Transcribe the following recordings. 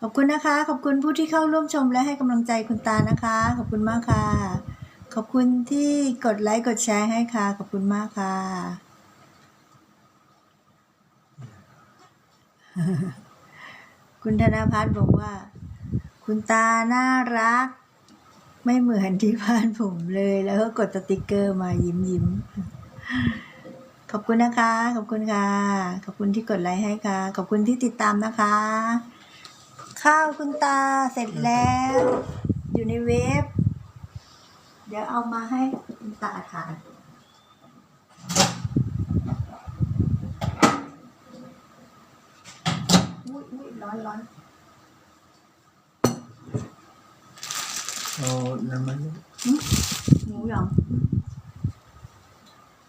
ขอบคุณนะคะ ขอบคุณผู้ที่เข้าร่วมชมและให้กำลังใจคุณตานะคะ ขอบคุณมากค่ะ ขอบคุณที่กดไลค์กดแชร์ให้ค่ะ ขอบคุณมากค่ะ คุณธนพัฒน์บอกว่า คุณตาน่ารัก ไม่เหมือนที่บ้านผมเลย แล้วก็กดสติกเกอร์มายิ้มยิ้มขอบคุณนะคะ ขอบคุณค่ะ ขอบคุณที่กดไลค์ให้ค่ะ ขอบคุณที่ติดตามนะคะ ข้าวคุณตาเสร็จแล้ว อยู่ในเวฟเดี๋ยวเอามาให้คุณตาทานอุ้ยอุ้ยร้อนร้อนเอาน้ำมันหมูหยอง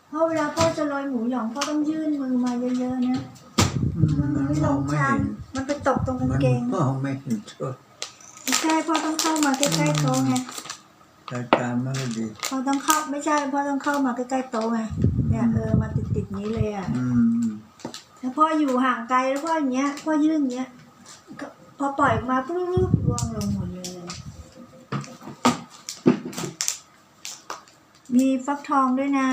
เพราะเวลาพ่อจะโรยหมูหยองพ่อต้องยื่นมือมาเยอะๆนะอื มมันมันไม่มลองงไม่ชามเห็นมันไปตกตรงกางมันเกงมองไม่เห็นตัวไม่ใช่พ่อต้องเข้ามาใกล้ๆโต๊ะไงตาตาไม่ดีพ่อต้องเข้าไม่ใช่พ่อต้องเข้ามาใกล้ๆโต๊ะไงเนี่ยเออมาติดๆนี้เลยอะอืมถ้าพ่ออยู่ห่างไกลแล้วพ่ออย่างเงี้ยพ่อยื่นอย่างเงี้ยก็พอปล่อยออกมาปุ๊บร่วงลงหมดเลย มีฟักทองด้วยนะ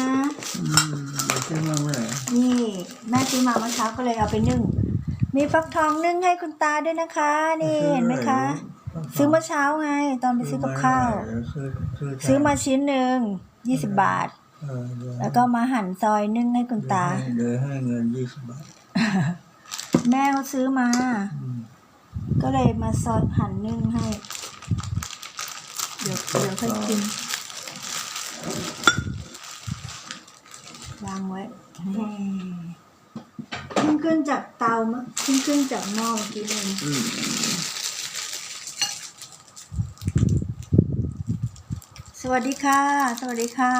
อืมไม่ใช่ว่าเมื่อไหร่ นี่แม่ ซื้อมาเมื่อเช้าก็เลยเอาไปนึ่ง มีฟักทองนึ่งให้คุณตาด้วยนะคะ นี่เห็นไหมคะ ซื้อเมื่อเช้าไง ตอนไปซื้อกับข้าว ซื้อซื้อซื้อมาชิ้นหนึ่งยี่สิบบาทเออเดี๋ยแล้วก็มาหั่นซอยนึ่งให้คุณตาเดี๋ยวให้เงินยี่สิบบาท แม่เขาซื้อมาอืมก็เลยมาซอยหั่นนึ่งให้ เดี๋ยวเดี๋ยวค่อยกินวางไว้นี่เพิ่ งขึ้นจากเตาเมื่อเพิ่งขึ้นจากหม้อเมื่อกี้เองอืมสวัสดีค่ะ สวัสดีค่ะ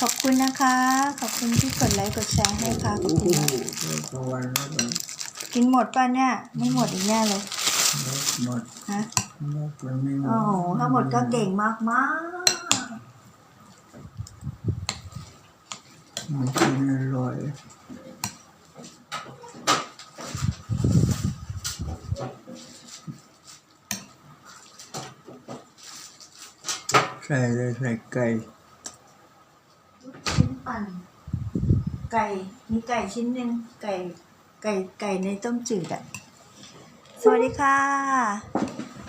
ขอบคุณนะคะ ขอบคุณที่กดไลค์กดแชร์ให้ค่ะขอบโอ้คุณโหมากกลางวันแล้วก็กินหมดป่ะเนี่ย ไม่หมดอีกแน่เลยหมดฮะหมดมันไม่หมดโอ้โหถ้าหมดก็เก่งมากมากมันกินอร่อย ใส่เลยใส่ไก่ชิ้นปั่นไก่มีไก่ชิ้นหนึ่งไก่ไก่ไก่ในต้มจืดอะสวัสดีค่ะ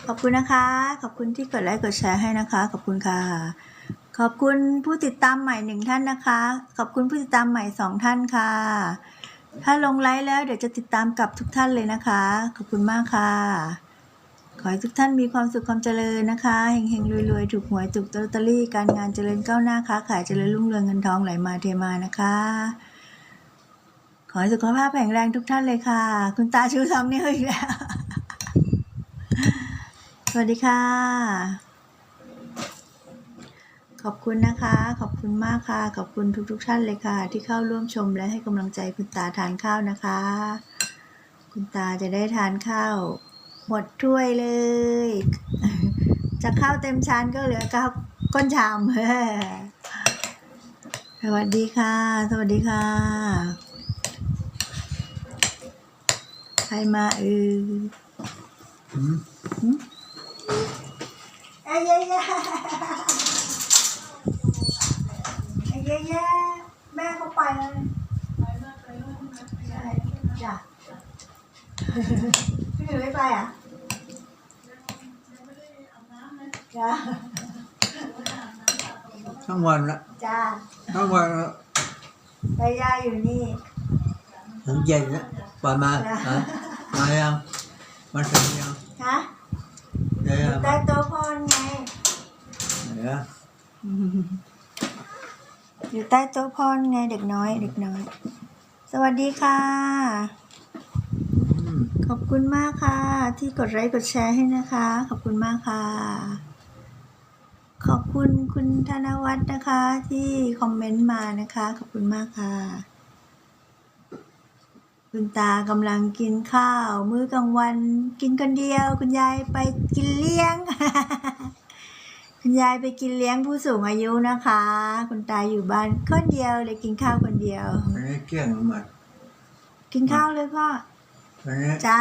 ขอบคุณนะคะ ขอบคุณที่กดไลค์กดแชร์ให้นะคะ ขอบคุณค่ะ ขอบคุณผู้ติดตามใหม่หนึ่งท่านนะคะ ขอบคุณผู้ติดตามใหม่สองท่านค่ะ ถ้าลงไลค์แล้วเดี๋ยวจะติดตามกลับทุกท่านเลยนะคะ ขอบคุณมากค่ะ อให้ทุกท่านมีความสุขความเจริญนะคะเฮงๆรวยๆถูกหวยถูกลอตเตอรี่ การงานเจริญก้าวหน้าค้าขายเจริญรุ่งเรืองเงินทองไหลมาเทมานะคะ ขอให้สุขภาพแข็งแรงทุกท่านเลยค่ะ คุณตาชูทำนี่อีกแล้วสวัสดีค่ะ ขอบคุณนะคะ ขอบคุณมากค่ะ ขอบคุณทุกๆทท่านเลยค่ะ ที่เข้าร่วมชมและให้กำลังใจคุณตาทานข้าวนะคะ คุณตาจะได้ทานข้าว หมดถ้วยเลย จะข้าวเต็มชานก็เหลือข้าวก้นชามสวัสดีค่ะ สวัสดีค่ะ ใครมาเอออืมไอ้ย้ยไอ้เย้ยแม่เขาไปแล้วใช่จ้ะ พี่หมิวไม่ไปอะจ้าทั้งวันละจ้าทั้งวันละไปย่าอยู่นี่ถึงเย็นละปล่อยมาฮะมายังมาถึงยังฮะเดี๋ยวใต้โต๊ะพ่อไงเดี๋ยวอยู่ใต้โต๊ะพ่อไงเด็กน้อย เด็กน้อย สวัสดีค่ะอืม ขอบคุณมากค่ะ ที่กดไลค์กดแชร์ให้นะคะ ขอบคุณมากค่ะ ขอบคุณคุณธนวัฒน์นะคะ ที่คอมเมนต์มานะคะ ขอบคุณมากค่ะ คุณตากำลังกินข้าว มื้อกลางวัน กินคนเดียว คุณยายไปกินเลี้ยง คุณยายไปกินเลี้ยงผู้สูงอายุนะคะ คุณตาอยู่บ้านคนเดียวเลยกินข้าวคนเดียววันนี้เกลี้ยงหมดกินข้าวเลยพ่อ วันนี้จ้า